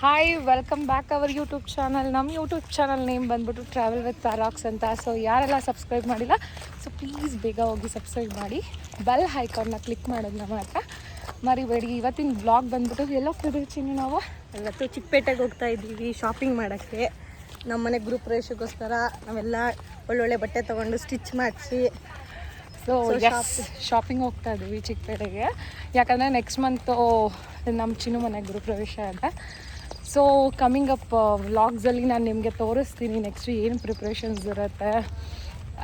Hi welcome back our YouTube channel ನಮ್ಮ YouTube channel name ಬಂದ್ಬಿಟ್ಟು travel with ಪ್ಯಾರಾಕ್ಸ್ ಅಂತ. ಸೊ ಯಾರೆಲ್ಲ ಸಬ್ಸ್ಕ್ರೈಬ್ ಮಾಡಿಲ್ಲ ಸೊ ಪ್ಲೀಸ್ ಬೇಗ ಹೋಗಿ ಸಬ್ಸ್ಕ್ರೈಬ್ ಮಾಡಿ. ಬೆಲ್ ಹೈಕಾನ್ನ ಕ್ಲಿಕ್ ಮಾಡೋದನ್ನ ಮಾತ್ರ ಮರಿಬೇಡಿ. ಇವತ್ತಿನ ಬ್ಲಾಗ್ ಬಂದ್ಬಿಟ್ಟು ಎಲ್ಲ ಚಿನ್ನು ನಾವು. ಇವತ್ತು ಚಿಕ್ಕಪೇಟೆಗೆ ಹೋಗ್ತಾ ಇದ್ದೀವಿ ಶಾಪಿಂಗ್ ಮಾಡೋಕ್ಕೆ. ನಮ್ಮ ಮನೆ ಗ್ರೂಪ್ ರೇಷಗೋಸ್ಕರ ನಾವೆಲ್ಲ ಒಳ್ಳೊಳ್ಳೆ ಬಟ್ಟೆ ತೊಗೊಂಡು ಸ್ಟಿಚ್ ಮಾಡಿಸಿ ಸೊ ಎಸ್ ಶಾಪಿಂಗ್ ಹೋಗ್ತಾ ಇದ್ದೀವಿ ಚಿಕ್ಕಪೇಟೆಗೆ ಯಾಕಂದರೆ ನೆಕ್ಸ್ಟ್ ಮಂತು ನಮ್ಮ ಚಿನ್ನು ಮನೆ ಗೃಹಪ್ರವೇಶ ಇದೆ. ಸೊ ಕಮ್ಮಿಂಗ್ ಅಪ್ ವ್ಲಾಗ್ಸಲ್ಲಿ ನಾನು ನಿಮಗೆ ತೋರಿಸ್ತೀನಿ. ನೆಕ್ಸ್ಟ್ ಏನು ಪ್ರಿಪ್ರೇಷನ್ಸ್ ಇರುತ್ತೆ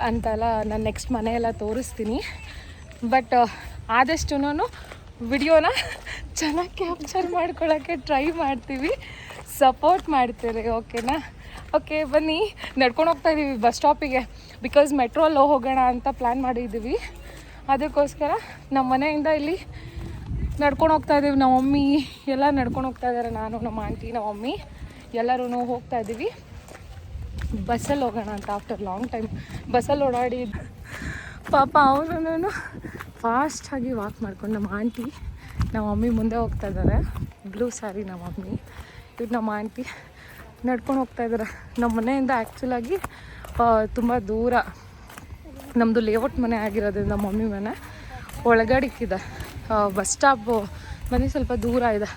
ಅಂತೆಲ್ಲ ನಾನು ನೆಕ್ಸ್ಟ್ ಮನೆಯೆಲ್ಲ ತೋರಿಸ್ತೀನಿ. ಬಟ್ ಆದಷ್ಟು ವಿಡಿಯೋನ ಚೆನ್ನಾಗಿ ಕ್ಯಾಪ್ಚರ್ ಮಾಡ್ಕೊಳ್ಳೋಕ್ಕೆ ಟ್ರೈ ಮಾಡ್ತೀವಿ. ಸಪೋರ್ಟ್ ಮಾಡ್ತೀರಿ ಓಕೆನಾ ಓಕೆ, ಬನ್ನಿ. ನಡ್ಕೊಂಡು ಹೋಗ್ತಾ ಇದ್ದೀವಿ ಬಸ್ ಸ್ಟಾಪಿಗೆ. ಬಿಕಾಸ್ ಮೆಟ್ರೋಲ್ಲಿ ಹೋಗೋಣ ಅಂತ ಪ್ಲ್ಯಾನ್ ಮಾಡಿದ್ದೀವಿ ಅದಕ್ಕೋಸ್ಕರ ನಮ್ಮ ಮನೆಯಿಂದ ಇಲ್ಲಿ ನಡ್ಕೊಂಡು ಹೋಗ್ತಾ ಇದ್ದೀವಿ ನಮ್ಮ ಮಮ್ಮಿ ಎಲ್ಲ ನಡ್ಕೊಂಡು ಹೋಗ್ತಾ ಇದ್ದಾರೆ ನಾನು, ನಮ್ಮ ಆಂಟಿ ನಮ್ಮ ಮಮ್ಮಿ ಎಲ್ಲರೂ ಹೋಗ್ತಾ ಇದ್ದೀವಿ ಬಸ್ಸಲ್ಲಿ ಹೋಗೋಣ ಅಂತ ಆಫ್ಟರ್ ಲಾಂಗ್ ಟೈಮ್ ಬಸ್ಸಲ್ಲಿ ಓಡಾಡಿ ಪಾಪ ಅವನು ಫಾಸ್ಟಾಗಿ ವಾಕ್ ಮಾಡ್ಕೊಂಡು ನಮ್ಮ ಆಂಟಿ ನಮ್ಮ ಮಮ್ಮಿ ಮುಂದೆ ಹೋಗ್ತಾ ಇದ್ದಾರೆ ಬ್ಲೂ ಸ್ಯಾರಿ ನಮ್ಮ ಮಮ್ಮಿ. ಇವ್ರು ನಮ್ಮ ಆಂಟಿ ನಡ್ಕೊಂಡು ಹೋಗ್ತಾ ಇದ್ದಾರೆ ನಮ್ಮ ಮನೆಯಿಂದ ಆ್ಯಕ್ಚುಲಾಗಿ ತುಂಬ ದೂರ. ನಮ್ಮದು ಲೇಔಟ್ ಮನೆ ಆಗಿರೋದ್ರಿಂದ ಮಮ್ಮಿ ಮನೆ ಒಳಗಡಿಕ್ಕಿದೆ ಬಸ್ ಸ್ಟಾಪು ಮನೆ ಸ್ವಲ್ಪ ದೂರ ಇದೆ.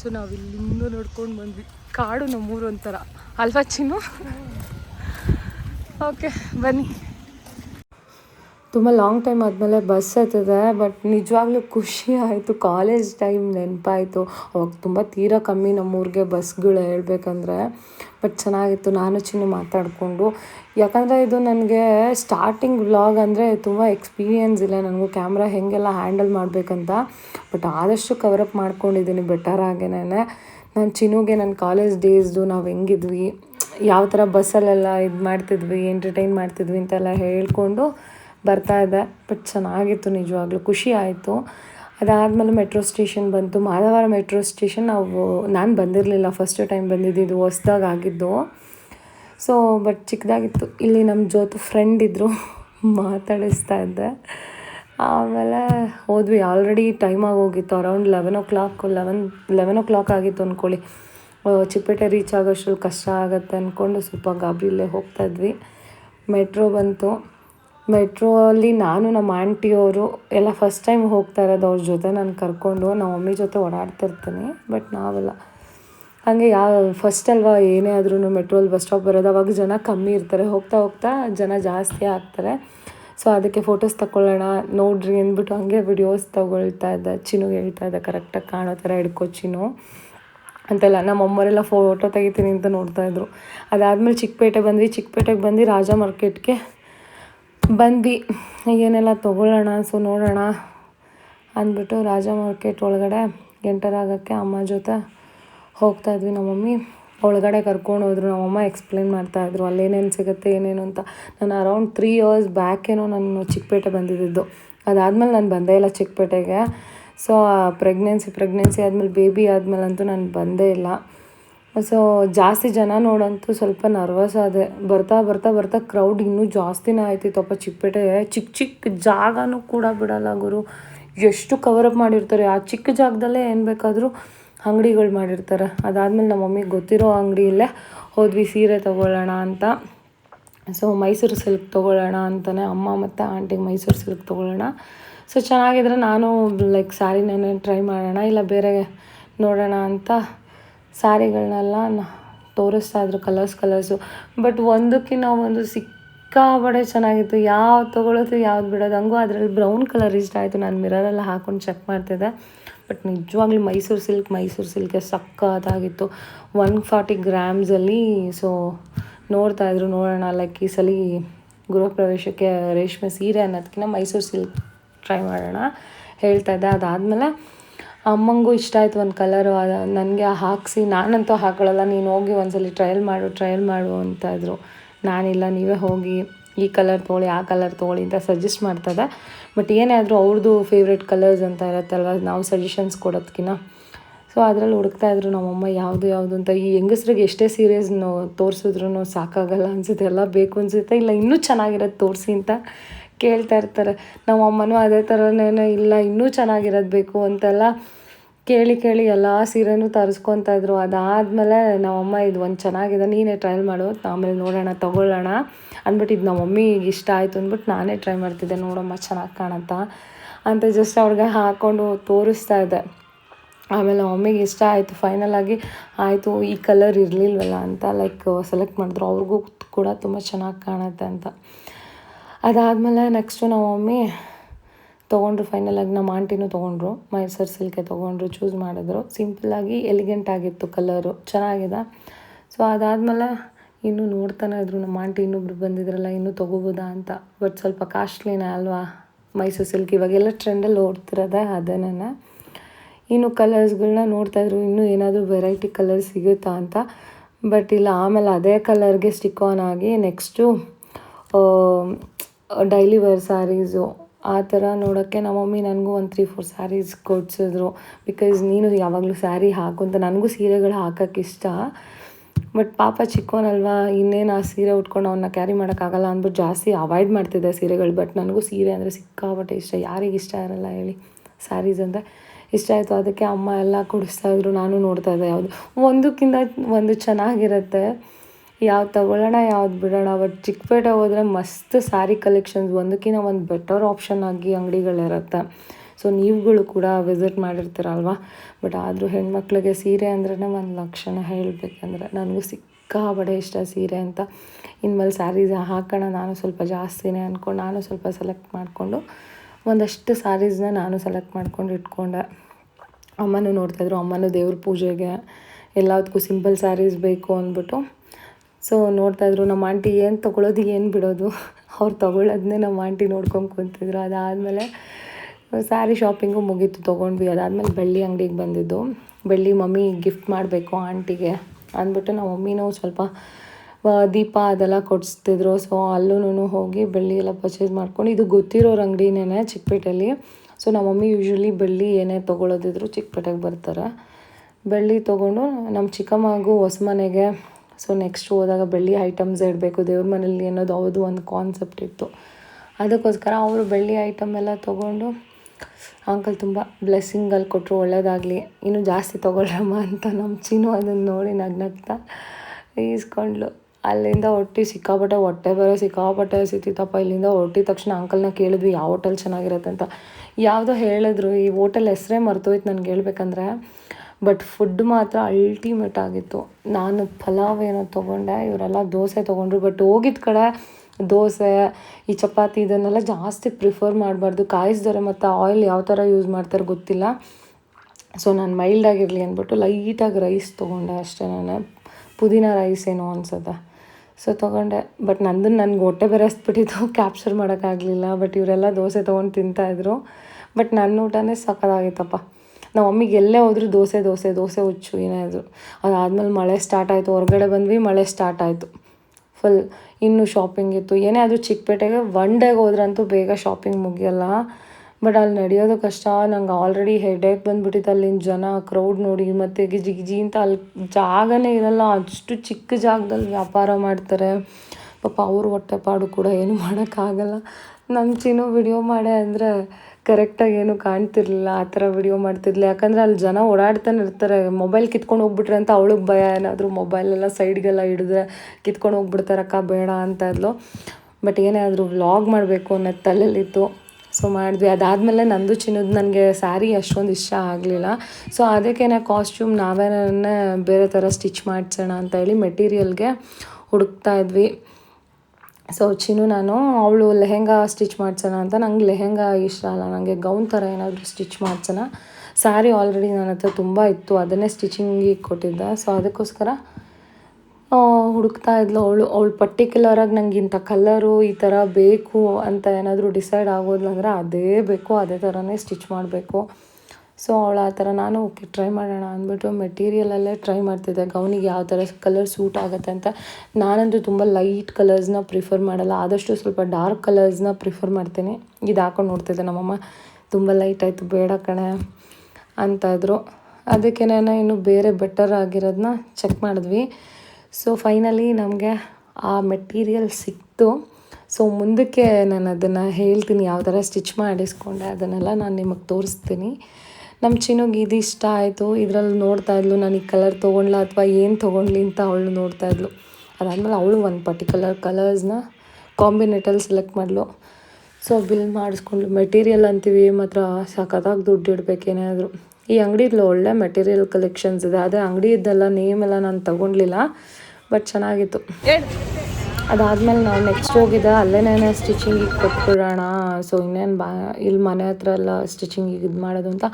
ಸೊ ನಾವು ಇಲ್ಲಿಂದ ನೋಡ್ಕೊಂಡು ಬಂದ್ವಿ. ಕಾಡು ನಮ್ಮೂರು ಒಂಥರ. ಅಲ್ವಾ ಓಕೆ ಬನ್ನಿ. ತುಂಬ ಲಾಂಗ್ ಟೈಮ್ ಆದಮೇಲೆ ಬಸ್ ಹತ್ತಿದೆ ಬಟ್ ನಿಜವಾಗ್ಲೂ ಖುಷಿ ಆಯಿತು. ಕಾಲೇಜ್ ಟೈಮ್ ನೆನಪಾಯಿತು. ಅವಾಗ ತುಂಬ ತೀರಾ ಕಮ್ಮಿ ನಮ್ಮೂರಿಗೆ ಬಸ್ಗಳು ಹೇಳ್ಬೇಕಂದ್ರೆ ಬಟ್ ಚೆನ್ನಾಗಿತ್ತು. ನಾನು ಚಿನ್ನು ಮಾತಾಡಿಕೊಂಡು. ಯಾಕಂದರೆ ಇದು ನನಗೆ ಸ್ಟಾರ್ಟಿಂಗ್ ವ್ಲಾಗ್ ಅಂದರೆ ತುಂಬ ಎಕ್ಸ್ಪೀರಿಯನ್ಸ್ ಇಲ್ಲ. ನನಗೂ ಕ್ಯಾಮ್ರಾ ಹೇಗೆಲ್ಲ ಹ್ಯಾಂಡಲ್ ಮಾಡಬೇಕಂತ. ಬಟ್ ಆದಷ್ಟು ಕವರಪ್ ಮಾಡ್ಕೊಂಡಿದ್ದೀನಿ ಬೆಟರ್ ಆಗೇನೆ ನಾನು ಚಿನ್ನುಗೆ ನನ್ನ ಕಾಲೇಜ್ ಡೇಸ್ದು ನಾವು ಹೆಂಗಿದ್ವಿ, ಯಾವ ಥರ ಬಸ್ಸಲ್ಲೆಲ್ಲ ಇದು ಮಾಡ್ತಿದ್ವಿ ಎಂಟರ್ಟೈನ್ ಮಾಡ್ತಿದ್ವಿ ಅಂತೆಲ್ಲ ಹೇಳ್ಕೊಂಡು ಬರ್ತಾ ಇದ್ದೆ ಬಟ್ ಚೆನ್ನಾಗಿತ್ತು ನಿಜವಾಗ್ಲೂ, ಖುಷಿ ಆಯಿತು. ಅದಾದಮೇಲೆ ಮೆಟ್ರೋ ಸ್ಟೇಷನ್ ಬಂತು. ಮಾದವಾರ ಮೆಟ್ರೋ ಸ್ಟೇಷನ್ ನಾವು, ನಾನು ಬಂದಿರಲಿಲ್ಲ. ಫಸ್ಟ್ ಟೈಮ್ ಬಂದಿದ್ದಿದ್ದು ಹೊಸ್ದಾಗಿ ಆಗಿದ್ದು. ಸೊ ಬಟ್ ಚಿಕ್ಕದಾಗಿತ್ತು. ಇಲ್ಲಿ ನಮ್ಮ ಜೊತೆ ಫ್ರೆಂಡ್ ಇದ್ದರು ಮಾತಾಡಿಸ್ತಾ ಇದ್ದೆ. ಆಮೇಲೆ ಹೋದ್ವಿ. ಆಲ್ರೆಡಿ ಟೈಮ್ ಆಗೋಗಿತ್ತು around eleven o'clock eleven eleven o'clock ಆಗಿತ್ತು ಅಂದ್ಕೊಳ್ಳಿ ಚಿಕ್ಕಪೇಟೆ ರೀಚ್ ಆಗೋಷ್ಟು ಕಷ್ಟ ಆಗುತ್ತೆ ಅಂದ್ಕೊಂಡು ಸ್ವಲ್ಪ ಗಾಬರಿಲೇ ಹೋಗ್ತಾಯಿದ್ವಿ ಮೆಟ್ರೋ ಬಂತು. ಮೆಟ್ರೋ ಅಲ್ಲಿ ನಾನು ನಮ್ಮ ಆಂಟಿಯವರು ಎಲ್ಲ ಫಸ್ಟ್ ಟೈಮ್ ಹೋಗ್ತಾ ಇರೋದು ಅವ್ರ ಜೊತೆ ನಾನು ಕರ್ಕೊಂಡು. ನಮ್ಮ ಮಮ್ಮಿ ಜೊತೆ ಓಡಾಡ್ತಿರ್ತೀನಿ ಬಟ್ ನಾವೆಲ್ಲ ಹಾಗೆ ಯಾವ ಫಸ್ಟ್ ಅಲ್ವಾ ಏನೇ ಆದ್ರೂ ಮೆಟ್ರೋಲ್ ಬಸ್ ಸ್ಟಾಪ್ ಬರೋದು. ಅವಾಗ ಜನ ಕಮ್ಮಿ ಇರ್ತಾರೆ. ಹೋಗ್ತಾ ಹೋಗ್ತಾ ಜನ ಜಾಸ್ತಿ ಆಗ್ತಾರೆ. ಸೊ ಅದಕ್ಕೆ ಫೋಟೋಸ್ ತಗೊಳ್ಳೋಣ ನೋಡ್ರಿ ಅಂದ್ಬಿಟ್ಟು ಹಂಗೆ ವಿಡಿಯೋಸ್ ತಗೊಳ್ತಾ ಇದ್ದೆ. ಚಿನ್ನು ಹೇಳ್ತಾ ಇದ್ದೆ ಕರೆಕ್ಟಾಗಿ ಕಾಣೋ ಥರ ಹಿಡ್ಕೊ ಚಿನ್ನು ಅಂತೆಲ್ಲ. ನಮ್ಮ ಅಮ್ಮರೆಲ್ಲ ಫೋಟೋ ತೆಗಿತೀನಿ ಅಂತ ನೋಡ್ತಾಯಿದ್ರು ಅದಾದಮೇಲೆ ಚಿಕ್ಕಪೇಟೆ ಬಂದ್ವಿ. ಚಿಕ್ಕಪೇಟೆಗೆ ಬಂದು ರಾಜ ಮಾರ್ಕೆಟ್ಗೆ ಬಂದ್ವಿ. ಏನೆಲ್ಲ ತೊಗೊಳ್ಳೋಣ, ಸೊ ನೋಡೋಣ ಅಂದ್ಬಿಟ್ಟು ರಾಜ ಮಾರ್ಕೆಟ್ ಒಳಗಡೆ ಎಂಟರ್ ಆಗೋಕ್ಕೆ ಅಮ್ಮ ಜೊತೆ ಹೋಗ್ತಾ ಇದ್ವಿ ನಮ್ಮ ಮಮ್ಮಿ ಒಳಗಡೆ ಕರ್ಕೊಂಡು ಹೋದ್ರು ನಮ್ಮಮ್ಮ ಎಕ್ಸ್ಪ್ಲೇನ್ ಮಾಡ್ತಾಯಿದ್ರು ಅಲ್ಲೇನೇನು ಸಿಗುತ್ತೆ, ಏನೇನು ಅಂತ. ನಾನು ಅರೌಂಡ್ ತ್ರೀ ಇಯರ್ಸ್ ಬ್ಯಾಕೇನೋ ನಾನು ಚಿಕ್ಕಪೇಟೆ ಬಂದಿದ್ದು. ಅದಾದಮೇಲೆ ನಾನು ಬಂದೇ ಇಲ್ಲ ಚಿಕ್ಕಪೇಟೆಗೆ. ಸೊ ಪ್ರೆಗ್ನೆನ್ಸಿ ಪ್ರೆಗ್ನೆನ್ಸಿ ಆದಮೇಲೆ ಬೇಬಿ ಆದಮೇಲೆ ಅಂತೂ ನಾನು ಬಂದೇ ಇಲ್ಲ. ಸೊ ಜಾಸ್ತಿ ಜನ ನೋಡಂತೂ ಸ್ವಲ್ಪ ನರ್ವಸ್ ಆದೆ. ಬರ್ತಾ ಬರ್ತಾ ಬರ್ತಾ ಕ್ರೌಡ್ ಇನ್ನೂ ಜಾಸ್ತಿನೇ ಆಯ್ತಿತ್ತಪ್ಪ ಚಿಕ್ಕಪೇಟೆ. ಚಿಕ್ಕ ಚಿಕ್ಕ ಜಾಗನೂ ಕೂಡ ಬಿಡಲ್ಲ ಗುರು. ಎಷ್ಟು ಕವರಪ್ ಮಾಡಿರ್ತಾರೆ. ಆ ಚಿಕ್ಕ ಜಾಗದಲ್ಲೇ ಏನು ಬೇಕಾದರೂ ಅಂಗಡಿಗಳು ಮಾಡಿರ್ತಾರೆ. ಅದಾದಮೇಲೆ ನಮ್ಮ ಮಮ್ಮಿಗೆ ಗೊತ್ತಿರೋ ಅಂಗಡಿಯಲ್ಲೇ ಹೋದ್ವಿ, ಸೀರೆ ತೊಗೊಳ್ಳೋಣ ಅಂತ. ಸೊ ಮೈಸೂರು ಸಿಲ್ಕ್ ತೊಗೊಳ್ಳೋಣ ಅಂತಲೇ ಅಮ್ಮ ಮತ್ತು ಆಂಟಿಗೆ ಮೈಸೂರು ಸಿಲ್ಕ್ ತೊಗೊಳ್ಳೋಣ. ಸೊ ಚೆನ್ನಾಗಿದ್ರೆ ನಾನು ಲೈಕ್ ಸ್ಯಾರಿನೇ ಟ್ರೈ ಮಾಡೋಣ. ಇಲ್ಲ ಬೇರೆ ನೋಡೋಣ ಅಂತ ಸ್ಯಾರಿಗಳನ್ನೆಲ್ಲ ತೋರಿಸ್ತಾ ಇದ್ರು ಕಲರ್ಸ್ ಕಲರ್ಸು ಬಟ್ ಒಂದಕ್ಕಿಂತ ಒಂದು ಸಿಕ್ಕಾಬಡೆ ಚೆನ್ನಾಗಿತ್ತು. ಯಾವ್ದು ತೊಗೊಳೋದು, ಯಾವ್ದು ಬಿಡೋದು, ಹಂಗೂ ಅದರಲ್ಲಿ ಬ್ರೌನ್ ಕಲರ್ ಇಷ್ಟ ಆಯಿತು. ನಾನು ಮಿರರೆಲ್ಲ ಹಾಕೊಂಡು ಚೆಕ್ ಮಾಡ್ತಿದ್ದೆ. ಬಟ್ ನಿಜವಾಗ್ಲೂ ಮೈಸೂರು ಸಿಲ್ಕ್ ಮೈಸೂರು ಸಿಲ್ಕೆ ಸಕ್ಕತ್ತಾಗಿತ್ತು ಒನ್ ಫಾರ್ಟಿ ಗ್ರಾಮ್ಸಲ್ಲಿ ಸೊ ನೋಡ್ತಾಯಿದ್ರು ನೋಡೋಣ. ಲೈಕ್ ಈ ಸಲ ಗೃಹ ಪ್ರವೇಶಕ್ಕೆ ರೇಷ್ಮೆ ಸೀರೆ ಅನ್ನೋದಕ್ಕಿಂತ ಮೈಸೂರು ಸಿಲ್ಕ್ ಟ್ರೈ ಮಾಡೋಣ. ಹೇಳ್ತಾ ಇದ್ದೆ. ಅದಾದಮೇಲೆ ಅಮ್ಮಂಗೂ ಇಷ್ಟ ಆಯಿತು ಒಂದು ಕಲರು ನನಗೆ ಹಾಕಿಸಿ, ನಾನಂತೂ ಹಾಕೊಳ್ಳಲ್ಲ, ನೀನು ಹೋಗಿ ಒಂದ್ಸಲ ಟ್ರಯಲ್ ಮಾಡು ಟ್ರಯಲ್ ಮಾಡು ಅಂತ ಇದ್ರು. ನಾನಿಲ್ಲ, ನೀವೇ ಹೋಗಿ ಈ ಕಲರ್ ತೊಗೊಳ್ಳಿ ಆ ಕಲರ್ ತೊಗೊಳ್ಳಿ ಅಂತ ಸಜೆಸ್ಟ್ ಮಾಡ್ತದೆ. ಬಟ್ ಏನೇ ಆದರೂ ಅವ್ರದ್ದು ಫೇವ್ರೆಟ್ ಕಲರ್ಸ್ ಅಂತ ಇರುತ್ತಲ್ವ, ನಾವು ಸಜೆಷನ್ಸ್ ಕೊಡೋದಕ್ಕಿಂತ ಸೊ ಅದರಲ್ಲಿ ಹುಡುಕ್ತಾ ಇದ್ರು ನಮ್ಮಮ್ಮ, ಯಾವುದು ಯಾವುದು ಅಂತ. ಈ ಹೆಂಗಸ್ರಿಗೆ ಎಷ್ಟೇ ಸೀರಿಯಸ್ ತೋರಿಸಿದ್ರು ಸಾಕಾಗಲ್ಲ ಅನಿಸುತ್ತೆ, ಎಲ್ಲ ಬೇಕು ಅನಿಸುತ್ತೆ, ಇಲ್ಲ ಇನ್ನೂ ಚೆನ್ನಾಗಿರೋದು ತೋರಿಸಿ ಅಂತ. ಕೇಳ್ತಾ ಇರ್ತಾರೆ, ನಮ್ಮ ಅಮ್ಮನೂ ಅದೇ ಥರನೇನೋ ಇಲ್ಲ, ಇನ್ನೂ ಚೆನ್ನಾಗಿರೋದು ಬೇಕು ಅಂತೆಲ್ಲ ಕೇಳಿ ಕೇಳಿ ಎಲ್ಲ ಸೀರೆನೂ ತರಿಸ್ಕೊತಾ ಇದ್ರು. ಅದಾದಮೇಲೆ ನಮ್ಮಮ್ಮ ಇದು ಒಂದು ಚೆನ್ನಾಗಿದೆ, ನೀನೇ ಟ್ರೈ ಮಾಡು, ಆಮೇಲೆ ನೋಡೋಣ, ತೊಗೊಳ್ಳೋಣ ಅಂದ್ಬಿಟ್ಟು ಇದು ನಮ್ಮ ಮಮ್ಮಿಗೆ ಇಷ್ಟ ಆಯಿತು ಅಂದ್ಬಿಟ್ಟು ನಾನೇ ಟ್ರೈ ಮಾಡ್ತಿದ್ದೆ, ನೋಡಮ್ಮ, ಚೆನ್ನಾಗಿ ಕಾಣುತ್ತಾ ಅಂತ ಜಸ್ಟ್ ಅವ್ರಿಗೆ ಹಾಕ್ಕೊಂಡು ತೋರಿಸ್ತಾ ಇದ್ದೆ. ಆಮೇಲೆ ಮಮ್ಮಿಗೆ ಇಷ್ಟ ಆಯಿತು ಫೈನಲ್ ಆಗಿ ಆಯಿತು, ಈ ಕಲರ್ ಇರಲಿಲ್ವಲ್ಲ ಅಂತ ಲೈಕ್ ಸೆಲೆಕ್ಟ್ ಮಾಡಿದ್ರು. ಅವ್ರಿಗೂ ಕೂಡ ತುಂಬ ಚೆನ್ನಾಗಿ ಕಾಣತ್ತೆ ಅಂತ. ಅದಾದಮೇಲೆ ನೆಕ್ಸ್ಟು ನಮ್ಮ ಮಮ್ಮಿ ತೊಗೊಂಡ್ರು ಫೈನಲಾಗಿ ನಮ್ಮ ಆಂಟಿನೂ ತೊಗೊಂಡ್ರು. ಮೈಸೂರು ಸಿಲ್ಕೆ ತೊಗೊಂಡ್ರು ಚೂಸ್ ಮಾಡಿದ್ರು. ಸಿಂಪಲ್ಲಾಗಿ ಎಲಿಗೆಂಟ್ ಆಗಿತ್ತು ಕಲರು ಚೆನ್ನಾಗಿದೆ. ಸೊ ಅದಾದಮೇಲೆ ಇನ್ನೂ ನೋಡ್ತಾನೆ ಇದ್ರು ನಮ್ಮ ಆಂಟಿ ಇನ್ನೊಬ್ರು ಬಂದಿದ್ರಲ್ಲ, ಇನ್ನೂ ತೊಗೋಬೋದಾ ಅಂತ. ಬಟ್ ಸ್ವಲ್ಪ ಕಾಸ್ಟ್ಲಿನೇ ಅಲ್ವಾ? ಮೈಸೂರು ಸಿಲ್ಕ್ ಇವಾಗೆಲ್ಲ ಟ್ರೆಂಡಲ್ಲಿ ಓಡ್ತಿರೋದೆ ಅದನ್ನ ಇನ್ನು ಕಲರ್ಸ್ಗಳನ್ನ ನೋಡ್ತಾಯಿದ್ರು ಇನ್ನೂ ಏನಾದರೂ ವೆರೈಟಿ ಕಲರ್ ಸಿಗುತ್ತಾ ಅಂತ. ಬಟ್ ಇಲ್ಲ, ಆಮೇಲೆ ಅದೇ ಕಲರ್ಗೆ ಸ್ಟಿಕ್ ಆನ್ ಆಗಿ ನೆಕ್ಸ್ಟು ಡೈಲಿ ವೇರ್ ಸ್ಯಾರೀಸು, ಆ ಥರ ನೋಡೋಕ್ಕೆ ನಮ್ಮ ಮಮ್ಮಿ ನನಗೂ ಒಂದು ತ್ರೀ ಫೋರ್ ಸ್ಯಾರೀಸ್ ಕೊಡ್ಸಿದ್ರು. ಬಿಕಾಸ್ ನೀನು ಯಾವಾಗಲೂ ಸ್ಯಾರಿ ಹಾಕು ಅಂತ ನನಗೂ ಸೀರೆಗಳು ಹಾಕೋಕ್ಕೆ ಇಷ್ಟ. ಬಟ್ ಪಾಪ ಚಿಕ್ಕವನಲ್ವಾ, ಇನ್ನೇನು ಆ ಸೀರೆ ಉಟ್ಕೊಂಡು ಅವನ್ನ ಕ್ಯಾರಿ ಮಾಡೋಕ್ಕಾಗಲ್ಲ ಅಂದ್ಬಿಟ್ಟು ಜಾಸ್ತಿ ಅವಾಯ್ಡ್ ಮಾಡ್ತಿದ್ದೆ ಸೀರೆಗಳು. ಬಟ್ ನನಗೂ ಸೀರೆ ಅಂದರೆ ಸಿಕ್ಕಾಪಟ್ಟೆ ಇಷ್ಟ. ಯಾರಿಗೆ ಇಷ್ಟ ಇರಲ್ಲ ಹೇಳಿ. ಸ್ಯಾರೀಸ್ ಅಂದರೆ ಇಷ್ಟ ಆಯಿತು. ಅದಕ್ಕೆ ಅಮ್ಮ ಎಲ್ಲ ಕೊಡಿಸ್ತಾಯಿದ್ರು ನಾನು ನೋಡ್ತಾ ಇದ್ದೆ. ಯಾವುದು, ಒಂದಕ್ಕಿಂತ ಒಂದು ಚೆನ್ನಾಗಿರುತ್ತೆ. ಯಾವ್ದು ತಗೊಳ್ಳೋಣ, ಯಾವ್ದು ಬಿಡೋಣ. ಬಟ್ ಚಿಕ್ಕಪೇಟೆ ಹೋದರೆ ಮಸ್ತ್ ಸ್ಯಾರಿ ಕಲೆಕ್ಷನ್ಸ್. ಒಂದಕ್ಕಿಂತ ಒಂದು ಬೆಟರ್ ಆಪ್ಷನ್ ಆಗಿ ಅಂಗಡಿಗಳಿರುತ್ತೆ ಸೊ, ನೀವುಗಳು ಕೂಡ ವಿಸಿಟ್ ಮಾಡಿರ್ತೀರಲ್ವ? ಬಟ್ ಆದರೂ ಹೆಣ್ಮಕ್ಳಿಗೆ ಸೀರೆ ಅಂದ್ರೇ ಒಂದು ಲಕ್ಷಣ ಹೇಳಬೇಕಂದ್ರೆ ನನಗೂ ಸಿಕ್ಕಾಬಡೆ ಇಷ್ಟ ಸೀರೆ ಅಂತ. ಇನ್ಮೇಲೆ ಸ್ಯಾರೀಸ್ ಹಾಕೋಣ, ನಾನು ಸ್ವಲ್ಪ ಜಾಸ್ತಿನೇ ಅಂದ್ಕೊಂಡು ನಾನು ಸ್ವಲ್ಪ ಸೆಲೆಕ್ಟ್ ಮಾಡಿಕೊಂಡು ಒಂದಷ್ಟು ಸ್ಯಾರೀಸ್ನ ನಾನು ಸೆಲೆಕ್ಟ್ ಮಾಡ್ಕೊಂಡು ಇಟ್ಕೊಂಡೆ. ಅಮ್ಮನೂ ನೋಡ್ತಾಯಿದ್ರು ಅಮ್ಮನೂ ದೇವ್ರ ಪೂಜೆಗೆ ಎಲ್ಲದಕ್ಕೂ ಸಿಂಪಲ್ ಸ್ಯಾರೀಸ್ ಬೇಕು ಅಂದ್ಬಿಟ್ಟು ಸೊ ನೋಡ್ತಾಯಿದ್ರು ನಮ್ಮ ಆಂಟಿ ಏನು ತೊಗೊಳೋದು, ಏನು ಬಿಡೋದು? ಅವ್ರು ತೊಗೊಳೋದನ್ನೇ ನಮ್ಮ ಆಂಟಿ ನೋಡ್ಕೊಂಡು ಕುಂತಿದ್ರು. ಅದಾದಮೇಲೆ, ಸ್ಯಾರಿ ಶಾಪಿಂಗು ಮುಗೀತು ತೊಗೊಂಡ್ವಿ. ಅದಾದಮೇಲೆ ಬೆಳ್ಳಿ ಅಂಗಡಿಗೆ ಬಂದಿದ್ದು. ಬೆಳ್ಳಿ ಮಮ್ಮಿ ಗಿಫ್ಟ್ ಮಾಡಬೇಕು ಆಂಟಿಗೆ ಅಂದ್ಬಿಟ್ಟು ನಮ್ಮ ಮಮ್ಮಿನೂ ಸ್ವಲ್ಪ ದೀಪ ಅದೆಲ್ಲ ಕೊಡಿಸ್ತಿದ್ರು. ಸೊ ಅಲ್ಲೂ ಹೋಗಿ ಬೆಳ್ಳಿ ಎಲ್ಲ ಪರ್ಚೇಸ್ ಮಾಡ್ಕೊಂಡು, ಇದು ಗೊತ್ತಿರೋರು ಅಂಗಡಿನೇ ಚಿಕ್ಕಪೇಟೆಯಲ್ಲಿ ಸೊ ನಮ್ಮ ಮಮ್ಮಿ ಯೂಶ್ವಲಿ ಬೆಳ್ಳಿ ಏನೇ ತೊಗೊಳೋದಿದ್ರು ಚಿಕ್ಕಪೇಟೆಗೆ ಬರ್ತಾರೆ. ಬೆಳ್ಳಿ ತೊಗೊಂಡು ನಮ್ಮ ಚಿಕ್ಕಮ್ಮಗೂ ಹೊಸ ಮನೆಗೆ ಸೊ ನೆಕ್ಸ್ಟ್ ಹೋದಾಗ ಬೆಳ್ಳಿ ಐಟಮ್ಸ್ ಇರಬೇಕು ದೇವ್ರ ಮನೇಲಿ ಅನ್ನೋದು ಅವ್ರದ್ದು ಒಂದು ಕಾನ್ಸೆಪ್ಟ್ ಇತ್ತು. ಅದಕ್ಕೋಸ್ಕರ ಅವರು ಬೆಳ್ಳಿ ಐಟಮ್ ಎಲ್ಲ ತೊಗೊಂಡು ಅಂಕಲ್ ತುಂಬ ಬ್ಲೆಸ್ಸಿಂಗಲ್ಲಿ ಕೊಟ್ಟರು ಒಳ್ಳೇದಾಗಲಿ. ಇನ್ನೂ ಜಾಸ್ತಿ ತೊಗೊಳ್ರಮ್ಮ ಅಂತ ನಮ್ಮ ಚೀನು ಅದನ್ನು ನೋಡಿ ನಗ್ನಗ್ತಾ ಈಸ್ಕೊಂಡ್ಲು ಅಲ್ಲಿಂದ ಹೊಟ್ಟಿ ಸಿಕ್ಕಾಪಟ್ಟೆ, ಹೊಟ್ಟೆ ಬರೋ ಸಿಕ್ಕಾಪಟ್ಟೆ ಸಿಕ್ತಿತ್ತಪ್ಪ. ಇಲ್ಲಿಂದ ಹೊಟ್ಟಿದ ತಕ್ಷಣ ಅಂಕಲ್ನ ಕೇಳಿದ್ವಿ, ಯಾವ ಹೋಟೆಲ್ ಚೆನ್ನಾಗಿರುತ್ತೆ? ಅಂತ. ಯಾವುದೋ ಹೇಳಿದ್ರು. ಈ ಹೋಟೆಲ್ ಹೆಸರೇ ಮರ್ತೋಯ್ತು ನನಗೆ ಹೇಳ್ಬೇಕಂದ್ರೆ ಬಟ್ ಫುಡ್ ಮಾತ್ರ ಅಲ್ಟಿಮೇಟ್ ಆಗಿತ್ತು. ನಾನು ಪಲಾವ್ ಏನೋ ತೊಗೊಂಡೆ, ಇವರೆಲ್ಲ ದೋಸೆ ತೊಗೊಂಡ್ರು. ಬಟ್ ಹೋಗಿದ್ದ ಕಡೆ ದೋಸೆ, ಈ ಚಪಾತಿ ಇದನ್ನೆಲ್ಲ ಜಾಸ್ತಿ ಪ್ರಿಫರ್ ಮಾಡಬಾರ್ದು. ಕಾಯಿಸ್ದರೆ ಮತ್ತು ಆಯಿಲ್ ಯಾವ ಥರ ಯೂಸ್ ಮಾಡ್ತಾರೆ ಗೊತ್ತಿಲ್ಲ. ಸೊ ನಾನು ಮೈಲ್ಡ್ ಆಗಿರಲಿ ಅಂದ್ಬಿಟ್ಟು ಲೈಟಾಗಿ ರೈಸ್ ತೊಗೊಂಡೆ ಅಷ್ಟೇ ನಾನು. ಪುದೀನ ರೈಸ್ ಏನೋ ಅನ್ಸುತ್ತೆ. ಸೊ ತೊಗೊಂಡೆ. ಬಟ್ ನಂದು ನನಗೆ ಹೊಟ್ಟೆ ಬೇರೆ ಹಸ್ಬಿಟ್ಟಿತ್ತು ಕ್ಯಾಪ್ಚರ್ ಮಾಡೋಕ್ಕಾಗಲಿಲ್ಲ ಬಟ್ ಇವರೆಲ್ಲ ದೋಸೆ ತೊಗೊಂಡು ತಿಂತಾಯಿದ್ರು ಬಟ್ ನನ್ನ ಊಟನೇ ಸಕ್ಕತ್ತಾಗಿತ್ತಪ್ಪ ನಮ್ಮ ಮಮ್ಮಿಗೆ ಎಲ್ಲೇ ಹೋದ್ರು ದೋಸೆ ದೋಸೆ ದೋಸೆ ಹುಚ್ಚು ಏನೇ ಆದರೂ ಅದಾದಮೇಲೆ ಮಳೆ ಸ್ಟಾರ್ಟ್ ಆಯಿತು, ಹೊರಗಡೆ ಬಂದ್ವಿ, ಮಳೆ ಸ್ಟಾರ್ಟ್ ಆಯಿತು. ಫುಲ್ ಇನ್ನೂ ಶಾಪಿಂಗ್ ಇತ್ತು. ಏನೇ ಆದರೂ ಚಿಕ್ಕಪೇಟೆಗೆ ಒನ್ ಡೇಗೆ ಹೋದ್ರಂತೂ ಬೇಗ ಶಾಪಿಂಗ್ ಮುಗಿಯಲ್ಲ. ಬಟ್ ಅಲ್ಲಿ ನಡೆಯೋದು ಕಷ್ಟ. ನಂಗೆ ಆಲ್ರೆಡಿ ಹೆಡೇಕ್ ಬಂದುಬಿಟ್ಟಿತ್ತು ಅಲ್ಲಿನ ಜನ ಕ್ರೌಡ್ ನೋಡಿ, ಮತ್ತು ಗಿಜಿ ಗಿಜಿ ಅಂತ ಅಲ್ಲಿ ಜಾಗನೇ ಇರಲ್ಲ. ಅಷ್ಟು ಚಿಕ್ಕ ಜಾಗದಲ್ಲಿ ವ್ಯಾಪಾರ ಮಾಡ್ತಾರೆ. ಪಾಪ ಅವ್ರ ಹೊಟ್ಟೆಪಾಡು ಕೂಡ ಏನು ಮಾಡೋಕ್ಕಾಗಲ್ಲ. ನಮ್ಮ ಚಿನ್ನು ವಿಡಿಯೋ ಮಾಡೇ ಅಂದರೆ ಕರೆಕ್ಟಾಗಿ ಏನು ಕಾಣ್ತಿರ್ಲಿಲ್ಲ, ಆ ಥರ ವಿಡಿಯೋ ಮಾಡ್ತಿದ್ಲು. ಯಾಕಂದರೆ ಅಲ್ಲಿ ಜನ ಓಡಾಡ್ತಾನೆ ಇರ್ತಾರೆ. ಮೊಬೈಲ್ ಕಿತ್ಕೊಂಡು ಹೋಗ್ಬಿಟ್ರೆ ಅಂತ ಅವಳಿಗೆ ಭಯ. ಏನಾದರೂ ಮೊಬೈಲೆಲ್ಲ ಸೈಡ್ಗೆಲ್ಲ ಹಿಡಿದ್ರೆ ಕಿತ್ಕೊಂಡು ಹೋಗ್ಬಿಡ್ತಾರಕ್ಕ ಬೇಡ ಅಂತ ಇದ್ಲು. ಬಟ್ ಏನೇ ಆದರೂ ವ್ಲಾಗ್ ಮಾಡಬೇಕು ಅನ್ನೋದು ತಲೆಯಲ್ಲಿತ್ತು. ಸೊ ಮಾಡಿದ್ವಿ. ಅದಾದಮೇಲೆ ನಂದು ಚಿನ್ನದು ನನಗೆ ಸ್ಯಾರಿ ಅಷ್ಟೊಂದು ಇಷ್ಟ ಆಗಲಿಲ್ಲ. ಸೊ ಅದಕ್ಕೇನೆ ಕಾಸ್ಟ್ಯೂಮ್ ನಾವೇನೇ ಬೇರೆ ಥರ ಸ್ಟಿಚ್ ಮಾಡಿಸೋಣ ಅಂತ ಹೇಳಿ ಮೆಟೀರಿಯಲ್ಗೆ ಹುಡುಕ್ತಾ ಇದ್ವಿ. ಸೊ ಚಿನ್ನು ನಾನು, ಅವಳು ಲೆಹೆಂಗಾ ಸ್ಟಿಚ್ ಮಾಡ್ಸೋಣ ಅಂತ. ನಂಗೆ ಲೆಹೆಂಗಾ ಇಷ್ಟ ಅಲ್ಲ. ನನಗೆ ಗೌನ್ ಥರ ಏನಾದರೂ ಸ್ಟಿಚ್ ಮಾಡ್ಸೋಣ. ಸ್ಯಾರಿ ಆಲ್ರೆಡಿ ನನ್ನ ಹತ್ರ ತುಂಬ ಇತ್ತು. ಅದನ್ನೇ ಸ್ಟಿಚಿಂಗಿಗೆ ಕೊಟ್ಟಿದ್ದೆ. ಸೊ ಅದಕ್ಕೋಸ್ಕರ ಹುಡುಕ್ತಾ ಇದ್ಲು. ಅವಳು ಅವಳು ಪರ್ಟಿಕ್ಯುಲರಾಗಿ ನಂಗೆ ಇಂಥ ಕಲರು ಈ ಥರ ಬೇಕು ಅಂತ ಏನಾದರೂ ಡಿಸೈಡ್ ಆಗೋದ್ಲಂದ್ರೆ ಅದೇ ಬೇಕು. ಅದೇ ಥರನೇ ಸ್ಟಿಚ್ ಮಾಡಬೇಕು. ಸೊ ಅವಳು ಆ ಥರ, ನಾನು ಓಕೆ, ಟ್ರೈ ಮಾಡೋಣ ಅಂದ್ಬಿಟ್ಟು ಮೆಟೀರಿಯಲಲ್ಲೇ ಟ್ರೈ ಮಾಡ್ತಿದ್ದೆ. ಗೌನಿಗೆ ಯಾವ ಥರ ಕಲರ್ ಸೂಟ್ ಆಗುತ್ತೆ ಅಂತ. ನಾನಂತೂ ತುಂಬ ಲೈಟ್ ಕಲರ್ಸ್ನ ಪ್ರಿಫರ್ ಮಾಡಲ್ಲ. ಆದಷ್ಟು ಸ್ವಲ್ಪ ಡಾರ್ಕ್ ಕಲರ್ಸ್ನ ಪ್ರಿಫರ್ ಮಾಡ್ತೀನಿ. ಇದು ಹಾಕೊಂಡು ನೋಡ್ತಿದ್ದೆ ನಮ್ಮಮ್ಮ. ತುಂಬ ಲೈಟ್ ಆಯಿತು, ಬೇಡ ಕಣೆ ಅಂತಾದರು ಅದಕ್ಕೆ ನಾನು ಇನ್ನು ಬೇರೆ ಬೆಟರ್ ಆಗಿರೋದನ್ನ ಚೆಕ್ ಮಾಡಿದ್ವಿ. ಸೊ ಫೈನಲಿ ನಮಗೆ ಆ ಮೆಟೀರಿಯಲ್ ಸಿಕ್ತು. ಸೊ ಮುಂದಕ್ಕೆ ನಾನು ಅದನ್ನು ಹೇಳ್ತೀನಿ, ಯಾವ ಥರ ಸ್ಟಿಚ್ ಮಾಡಿಸ್ಕೊಂಡೆ ಅದನ್ನೆಲ್ಲ ನಾನು ನಿಮಗೆ ತೋರಿಸ್ತೀನಿ. ನಮ್ಮ ಚಿನ್ನಗೆ ಇದು ಇಷ್ಟ ಆಯಿತು, ಇದರಲ್ಲಿ ನೋಡ್ತಾ ಇದ್ಲು, ನಾನು ಈ ಕಲರ್ ತೊಗೊಂಡ್ಲ ಅಥವಾ ಏನು ತೊಗೊಂಡ್ಲಿ ಅಂತ ಅವಳು ನೋಡ್ತಾ ಇದ್ಲು. ಅದಾದಮೇಲೆ ಅವಳು ಒಂದು ಪರ್ಟಿಕ್ಯುಲರ್ ಕಲರ್ಸ್ನ ಕಾಂಬಿನೇಟಲ್ಲಿ ಸೆಲೆಕ್ಟ್ ಮಾಡಲು. ಸೊ ಬಿಲ್ ಮಾಡಿಸ್ಕೊಂಡು ಮೆಟೀರಿಯಲ್ ಅಂತೀವಿ ಮಾತ್ರ ಸಖತ್ತಾಗಿ ದುಡ್ಡು ಇಡಬೇಕೇನಾದರೂ ಈ ಅಂಗಡಿಲಿ ಒಳ್ಳೆ ಮೆಟೀರಿಯಲ್ ಕಲೆಕ್ಷನ್ಸ್ ಇದೆ ಅದೇ ಅಂಗಡಿ ಇದ್ದೆಲ್ಲ ನೇಮ್ ಎಲ್ಲ ನಾನು ತೊಗೊಂಡ್ಲಿಲ್ಲ ಬಟ್ ಚೆನ್ನಾಗಿತ್ತು. ಅದಾದಮೇಲೆ ನಾವು ನೆಕ್ಸ್ಟ್ ಹೋಗಿದ್ದೆ ಅಲ್ಲೇನೇ ಸ್ಟಿಚಿಂಗಿಗೆ ಕೊಟ್ಬಿಡೋಣ. ಸೊ ಇನ್ನೇನು ಬಾ ಇಲ್ಲಿ ಮನೆ ಹತ್ರ ಎಲ್ಲ ಸ್ಟಿಚಿಂಗಿಗೆ ಇದು ಮಾಡೋದು ಅಂತ.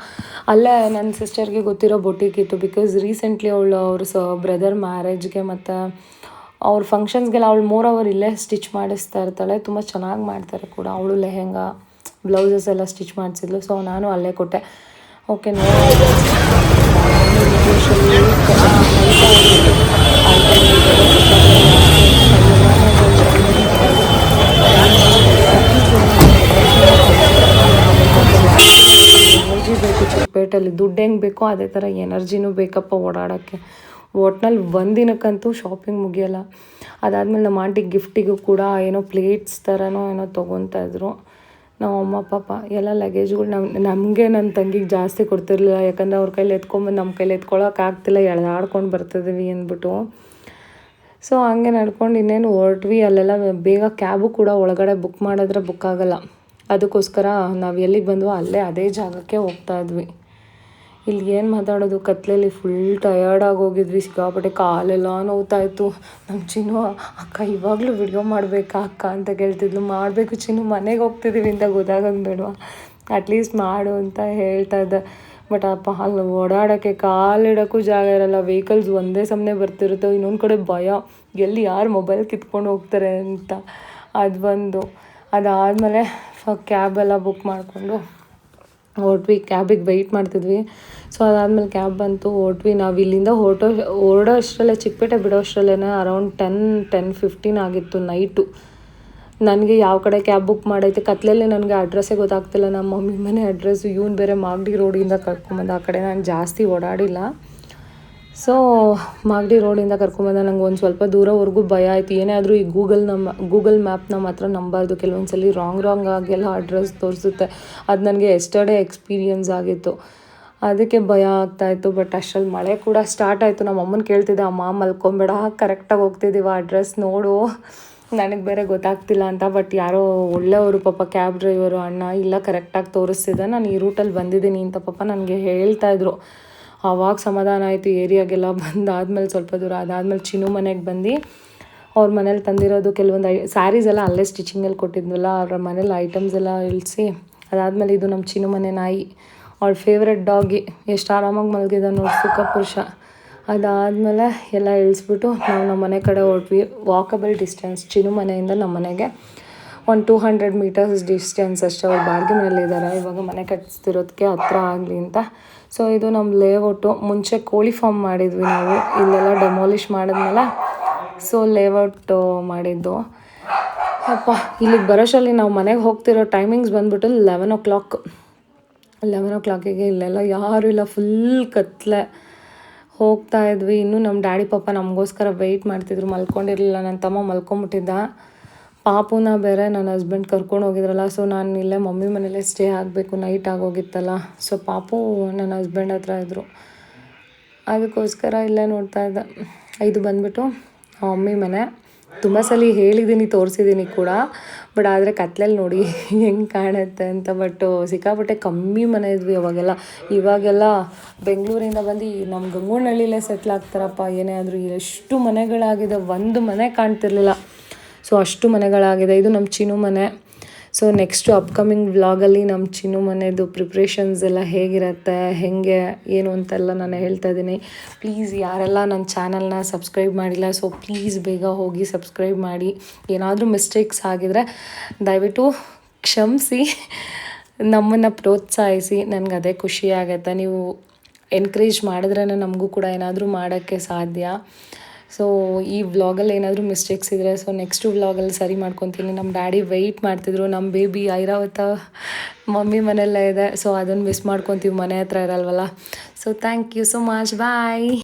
ಅಲ್ಲೇ ನನ್ನ ಸಿಸ್ಟರ್ಗೆ ಗೊತ್ತಿರೋ ಬೊಟಿಕ್ ಇತ್ತು. ಬಿಕಾಸ್ ರೀಸೆಂಟ್ಲಿ ಅವಳು, ಅವ್ರ ಸೊ ಬ್ರದರ್ ಮ್ಯಾರೇಜ್ಗೆ ಮತ್ತು ಅವ್ರ ಫಂಕ್ಷನ್ಸ್ಗೆಲ್ಲ ಅವಳು ಮೋರ್ ಅವರ್ ಇಲ್ಲೇ ಸ್ಟಿಚ್ ಮಾಡಿಸ್ತಾ ಇರ್ತಾಳೆ. ತುಂಬ ಚೆನ್ನಾಗಿ ಮಾಡ್ತಾರೆ ಕೂಡ. ಅವಳು ಲೆಹೆಂಗಾ ಬ್ಲೌಸಸ್ ಎಲ್ಲ ಸ್ಟಿಚ್ ಮಾಡಿಸಿದ್ಲು. ಸೊ ನಾನು ಅಲ್ಲೇ ಕೊಟ್ಟೆ. ಓಕೆ ಎನರ್ಜಿ ಬೇಕು ಚಿಕ್ಕಪೇಟೆಯಲ್ಲಿ ದುಡ್ಡು ಹೆಂಗೆ ಬೇಕೋ ಅದೇ ಥರ ಎನರ್ಜಿನೂ ಬೇಕಪ್ಪ ಓಡಾಡೋಕ್ಕೆ. ಒಟ್ನಲ್ಲಿ ಒಂದಿನಕ್ಕಂತೂ ಶಾಪಿಂಗ್ ಮುಗಿಯಲ್ಲ. ಅದಾದಮೇಲೆ ನಮ್ಮ ಆಂಟಿಗೆ ಗಿಫ್ಟಿಗೂ ಕೂಡ ಏನೋ ಪ್ಲೇಟ್ಸ್ ಥರನೋ ಏನೋ ತೊಗೊತಾ ಇದ್ರು. ನಮ್ಮ ಅಮ್ಮ, ಪಾಪ ಎಲ್ಲ ಲಗೇಜ್ಗಳು ನಮ್ಮ ನಮಗೆ ನನ್ನ ತಂಗಿಗೆ ಜಾಸ್ತಿ ಕೊಡ್ತಿರ್ಲಿಲ್ಲ. ಯಾಕಂದರೆ ಅವ್ರ ಕೈಲಿ ಎತ್ಕೊಂಬಂದು ನಮ್ಮ ಕೈಲಿ ಎತ್ಕೊಳಕ್ಕೆ ಆಗ್ತಿಲ್ಲ, ಎಳ್ದಾಡ್ಕೊಂಡು ಬರ್ತಿದ್ವಿ ಅಂದ್ಬಿಟ್ಟು. ಸೊ ಹಂಗೆ ನಡ್ಕೊಂಡು ಇನ್ನೇನು ಹೊರಟ್ವಿ. ಅಲ್ಲೆಲ್ಲ ಬೇಗ ಕ್ಯಾಬು ಕೂಡ ಒಳಗಡೆ ಬುಕ್ ಮಾಡಿದ್ರೆ ಬುಕ್ ಆಗೋಲ್ಲ. ಅದಕ್ಕೋಸ್ಕರ ನಾವು ಎಲ್ಲಿಗೆ ಬಂದ್ವೋ ಅಲ್ಲೇ ಅದೇ ಜಾಗಕ್ಕೆ ಹೋಗ್ತಾ ಇದ್ವಿ. ಇಲ್ಲಿ ಏನು ಮಾತಾಡೋದು? ಕತ್ಲಲ್ಲಿ ಫುಲ್ ಟಯರ್ಡಾಗಿ ಹೋಗಿದ್ವಿ. ಸಿಕ್ಕಾಪಟ್ಟೆ ಕಾಲೆಲ್ಲ ನೋವ್ತಾ ಇತ್ತು. ನಮ್ಮ ಚಿನ್ನು, ಅಕ್ಕ, ಇವಾಗಲೂ ವಿಡಿಯೋ ಮಾಡಬೇಕಾ ಅಕ್ಕ? ಅಂತ ಕೇಳ್ತಿದ್ಲು. ಮಾಡಬೇಕು ಚಿನ್ನು, ಮನೆಗೆ ಹೋಗ್ತಿದ್ದೀವಿ ಅಂತ ಗೊತ್ತಾಗಂಗೆ ಬೇಡವಾ ಅಟ್ಲೀಸ್ಟ್ ಮಾಡು ಅಂತ ಹೇಳ್ತಾ ಇದ್ದೆ. ಬಟ್ ಅಪ್ಪ, ಅಲ್ಲಿ ಓಡಾಡೋಕ್ಕೆ ಕಾಲಿಡೋಕ್ಕೂ ಜಾಗ ಇರಲ್ಲ. ವೆಹಿಕಲ್ಸ್ ಒಂದೇ ಸಮನೆ ಬರ್ತಿರುತ್ತೆ. ಇನ್ನೊಂದು ಕಡೆ ಭಯ. ಎಲ್ಲಿ ಯಾರು ಮೊಬೈಲ್ ಕಿತ್ಕೊಂಡು ಹೋಗ್ತಾರೆ ಅಂತ. ಅದು ಬಂದು. ಅದಾದಮೇಲೆ ಕ್ಯಾಬ್ ಎಲ್ಲ ಬುಕ್ ಮಾಡಿಕೊಂಡು ಹೊರಟ್ವಿ ಕ್ಯಾಬಿಗೆ ವೆಯ್ಟ್ ಮಾಡ್ತಿದ್ವಿ. ಸೊ ಅದಾದ್ಮೇಲೆ ಕ್ಯಾಬ್ ಬಂತು, ಹೊರಟ್ವಿ. ನಾವು ಇಲ್ಲಿಂದ ಹೊರಟೋ, ಹೊರಡೋ ಅಷ್ಟರಲ್ಲೇ, ಚಿಕ್ಕಪೇಟೆ ಬಿಡೋ ಅಷ್ಟರಲ್ಲೇ ಅರೌಂಡ್ ಟೆನ್ ಟೆನ್ ಫಿಫ್ಟೀನ್ ಆಗಿತ್ತು ನೈಟು ನನಗೆ ಯಾವ ಕಡೆ ಕ್ಯಾಬ್ ಬುಕ್ ಮಾಡೈತೆ ಕತ್ಲಲ್ಲಿ ನನಗೆ ಅಡ್ರೆಸ್ಸೇ ಗೊತ್ತಾಗ್ತಿಲ್ಲ. ನಮ್ಮ ಮಮ್ಮಿ ಮನೆ ಅಡ್ರೆಸ್ಸು ಇವ್ನು ಬೇರೆ ಮಾಗಡಿ ರೋಡಿಂದ ಕರ್ಕೊಂಬಂದು ಆ ಕಡೆ. ನಾನು ಜಾಸ್ತಿ ಓಡಾಡಿಲ್ಲ. ಸೊ ಮಾಗಡಿ ರೋಡಿಂದ ಕರ್ಕೊಂಬಂದ ನಂಗೆ ಒಂದು ಸ್ವಲ್ಪ ದೂರವರೆಗೂ ಭಯ ಆಯ್ತು. ಏನೇ ಆದರೂ ಈ ಗೂಗಲ್ ನಮ್ಮ ಗೂಗಲ್ ಮ್ಯಾಪ್ನ ಮಾತ್ರ ನಂಬಾರ್ದು. ಕೆಲವೊಂದು ಸಲ ರಾಂಗ್ ರಾಂಗ್ ಆಗೆಲ್ಲ ಅಡ್ರೆಸ್ ತೋರಿಸುತ್ತೆ. ಅದು ನನಗೆ ಎಸ್ಟರ್ಡೇ ಎಕ್ಸ್ಪೀರಿಯನ್ಸ್ ಆಗಿತ್ತು. ಅದಕ್ಕೆ ಭಯ ಆಗ್ತಾಯಿತ್ತು ಬಟ್ ಅಷ್ಟರಲ್ಲಿ ಮಳೆ ಕೂಡ ಸ್ಟಾರ್ಟ್ ಆಯಿತು. ನಮ್ಮ ಅಮ್ಮನ ಕೇಳ್ತಿದ್ದೆ, ಅಮ್ಮ, ಮಲ್ಕೊಂಬೇಡ. ಕರೆಕ್ಟಾಗಿ ಹೋಗ್ತಿದ್ದೀವ ಅಡ್ರೆಸ್ ನೋಡು. ನನಗೆ ಬೇರೆ ಗೊತ್ತಾಗ್ತಿಲ್ಲ ಅಂತ. ಬಟ್ ಯಾರೋ ಒಳ್ಳೆಯವರು ಪಾಪ ಕ್ಯಾಬ್ ಡ್ರೈವರು ಅಣ್ಣ, ಇಲ್ಲ ಕರೆಕ್ಟಾಗಿ ತೋರಿಸ್ತಿದ್ದೆ. ನಾನು ಈ ರೂಟಲ್ಲಿ ಬಂದಿದ್ದೀನಿ ಅಂತ ಪಾಪ ನನಗೆ ಹೇಳ್ತಾಯಿದ್ರು ಆವಾಗ ಸಮಾಧಾನ ಆಯಿತು, ಏರಿಯಾಗೆಲ್ಲ ಬಂದಾದ್ಮೇಲೆ ಸ್ವಲ್ಪ ದೂರ ಅದಾದಮೇಲೆ ಚಿನ್ನು ಮನೆಗೆ ಬಂದು. ಅವ್ರ ಮನೇಲಿ ತಂದಿರೋದು ಕೆಲವೊಂದು ಐ ಸ್ಯಾರೀಸ್ ಎಲ್ಲ ಅಲ್ಲೇ ಸ್ಟಿಚಿಂಗಲ್ಲಿ ಕೊಟ್ಟಿದ್ನಲ್ಲ, ಅವರ ಮನೇಲಿ ಐಟಮ್ಸ್ ಎಲ್ಲ ಇಳಿಸಿ, ಅದಾದಮೇಲೆ ಇದು ನಮ್ಮ ಚಿನ್ನು ಮನೆ ನಾಯಿ. ಅವಳ ಫೇವ್ರೆಟ್ ಡಾಗಿ. ಎಷ್ಟು ಆರಾಮಾಗಿ ಮಲಗಿದ ನೋಡಿ ಸುಖ ಪುರುಷ. ಅದಾದಮೇಲೆ ಎಲ್ಲ ಇಳಿಸ್ಬಿಟ್ಟು ನಾವು ನಮ್ಮ ಮನೆ ಕಡೆ ಹೊರಟ್ವಿ. ವಾಕಬಲ್ ಡಿಸ್ಟೆನ್ಸ್ ಚಿನ್ನು ಮನೆಯಿಂದ ನಮ್ಮ ಮನೆಗೆ ಒಂದು ಟೂ ಹಂಡ್ರೆಡ್ ಮೀಟರ್ಸ್ ಡಿಸ್ಟೆನ್ಸ್ ಅಷ್ಟೇ. ಅವ್ರು ಬಾಡಿಗೆ ಮನೇಲಿ ಇದ್ದಾರೆ ಇವಾಗ ಮನೆ ಕಟ್ಟಿಸ್ತಿರೋದಕ್ಕೆ ಹತ್ರ ಆಗಲಿ ಅಂತ ಸೊ ಇದು ನಮ್ಮ ಲೇಔಟು ಮುಂಚೆ ಕೋಳಿ ಫಾರ್ಮ್ ಮಾಡಿದ್ವಿ ನಾವು. ಇಲ್ಲೆಲ್ಲ ಡೆಮಾಲಿಷ್ ಮಾಡಿದ್ಮೇಲೆ ಸೊ ಲೇಔಟ್ ಮಾಡಿದ್ದು. ಅಪ್ಪ, ಇಲ್ಲಿಗೆ ಬರೋಷಲ್ಲಿ ನಾವು ಮನೆಗೆ ಹೋಗ್ತಿರೋ ಟೈಮಿಂಗ್ಸ್ ಬಂದುಬಿಟ್ಟು ಲೆವೆನ್ ಓ ಕ್ಲಾಕ್ ಲೆವೆನ್ ಓ ಕ್ಲಾಕಿಗೆ ಇಲ್ಲೆಲ್ಲ ಯಾರೂ ಇಲ್ಲ ಫುಲ್ ಕತ್ಲೆ. ಹೋಗ್ತಾ ಇದ್ವಿ. ಇನ್ನೂ ನಮ್ಮ ಡ್ಯಾಡಿ ಪಾಪ ನಮಗೋಸ್ಕರ ವೆಯ್ಟ್ ಮಾಡ್ತಿದ್ರು. ಮಲ್ಕೊಂಡಿರಲಿಲ್ಲ. ನನ್ನ ತಮ್ಮ ಮಲ್ಕೊಂಬಿಟ್ಟಿದ್ದ. ಪಾಪುನ ಬೇರೆ ನನ್ನ ಹಸ್ಬೆಂಡ್ ಕರ್ಕೊಂಡು ಹೋಗಿದ್ರಲ್ಲ ಸೊ ನಾನು ಇಲ್ಲೇ ಮಮ್ಮಿ ಮನೇಲೇ ಸ್ಟೇ ಆಗಬೇಕು ನೈಟ್ ಆಗೋಗಿತ್ತಲ್ಲ. ಸೊ ಪಾಪು ನನ್ನ ಹಸ್ಬೆಂಡ್ ಹತ್ರ ಇದ್ದರು ಅದಕ್ಕೋಸ್ಕರ ಇಲ್ಲೇ ನೋಡ್ತಾ ಇದ್ದೆ. ಇದು ಬಂದ್ಬಿಟ್ಟು ಮಮ್ಮಿ ಮನೆ. ತುಂಬ ಸಲ ಹೇಳಿದ್ದೀನಿ ತೋರಿಸಿದ್ದೀನಿ ಕೂಡ. ಬಟ್ ಆದರೆ ಕತ್ಲಲ್ಲಿ ನೋಡಿ ಹೆಂಗೆ ಕಾಣುತ್ತೆ ಅಂತ. ಬಟ್ ಸಿಕ್ಕಾಪಟ್ಟೆ ಕಮ್ಮಿ ಮನೆ ಇದ್ವಿ ಅವಾಗೆಲ್ಲ. ಇವಾಗೆಲ್ಲ ಬೆಂಗಳೂರಿಂದ ಬಂದು ನಮ್ಮ ಗಂಗೂನಹಳ್ಳಿಲೇ ಸೆಟ್ಲ್ ಆಗ್ತಾರಪ್ಪ. ಏನೇ ಆದರೂ ಎಷ್ಟು ಮನೆಗಳಾಗಿದೆ. ಒಂದು ಮನೆ ಕಾಣ್ತಿರ್ಲಿಲ್ಲ. ಸೊ ಅಷ್ಟು ಮನೆಗಳಾಗಿದೆ. ಇದು ನಮ್ಮ ಚಿನ್ನು ಮನೆ. ಸೊ ನೆಕ್ಸ್ಟು ಅಪ್ಕಮಿಂಗ್ ವ್ಲಾಗಲ್ಲಿ ನಮ್ಮ ಚಿನ್ನು ಮನೆದು ಪ್ರಿಪ್ರೇಷನ್ಸ್ ಎಲ್ಲ ಹೇಗಿರುತ್ತೆ, ಹೇಗೆ, ಏನು ಅಂತೆಲ್ಲ ನಾನು ಹೇಳ್ತಾ ಇದ್ದೀನಿ. ಪ್ಲೀಸ್ ಯಾರೆಲ್ಲ ನನ್ನ ಚಾನಲ್ನ ಸಬ್ಸ್ಕ್ರೈಬ್ ಮಾಡಿಲ್ಲ ಸೊ ಪ್ಲೀಸ್ ಬೇಗ ಹೋಗಿ ಸಬ್ಸ್ಕ್ರೈಬ್ ಮಾಡಿ. ಏನಾದರೂ ಮಿಸ್ಟೇಕ್ಸ್ ಆಗಿದ್ರೆ ದಯವಿಟ್ಟು ಕ್ಷಮಿಸಿ. ನಮ್ಮನ್ನು ಪ್ರೋತ್ಸಾಹಿಸಿ. ನನಗೆ ಅದೇ ಖುಷಿ ಆಗುತ್ತೆ. ನೀವು ಎನ್ಕರೇಜ್ ಮಾಡಿದ್ರೇ ನಮಗೂ ಕೂಡ ಏನಾದರೂ ಮಾಡೋಕ್ಕೆ ಸಾಧ್ಯ. ಸೊ ಈ ವ್ಲಾಗಲ್ಲಿ ಏನಾದರೂ ಮಿಸ್ಟೇಕ್ಸ್ ಇದ್ದರೆ ಸೊ ನೆಕ್ಸ್ಟು ವ್ಲಾಗಲ್ಲಿ ಸರಿ ಮಾಡ್ಕೊತೀನಿ. ನಮ್ಮ ಡ್ಯಾಡಿ ವೆಯ್ಟ್ ಮಾಡ್ತಿದ್ರು. ನಮ್ಮ ಬೇಬಿ ಐರಾವತ ಮಮ್ಮಿ ಮನೆಯಲ್ಲೇ ಇದೆ. ಸೊ ಅದನ್ನು ಮಿಸ್ ಮಾಡ್ಕೊತೀವಿ ಮನೆ ಹತ್ರ ಇರಲ್ವಲ್ಲ? So thank you so much bye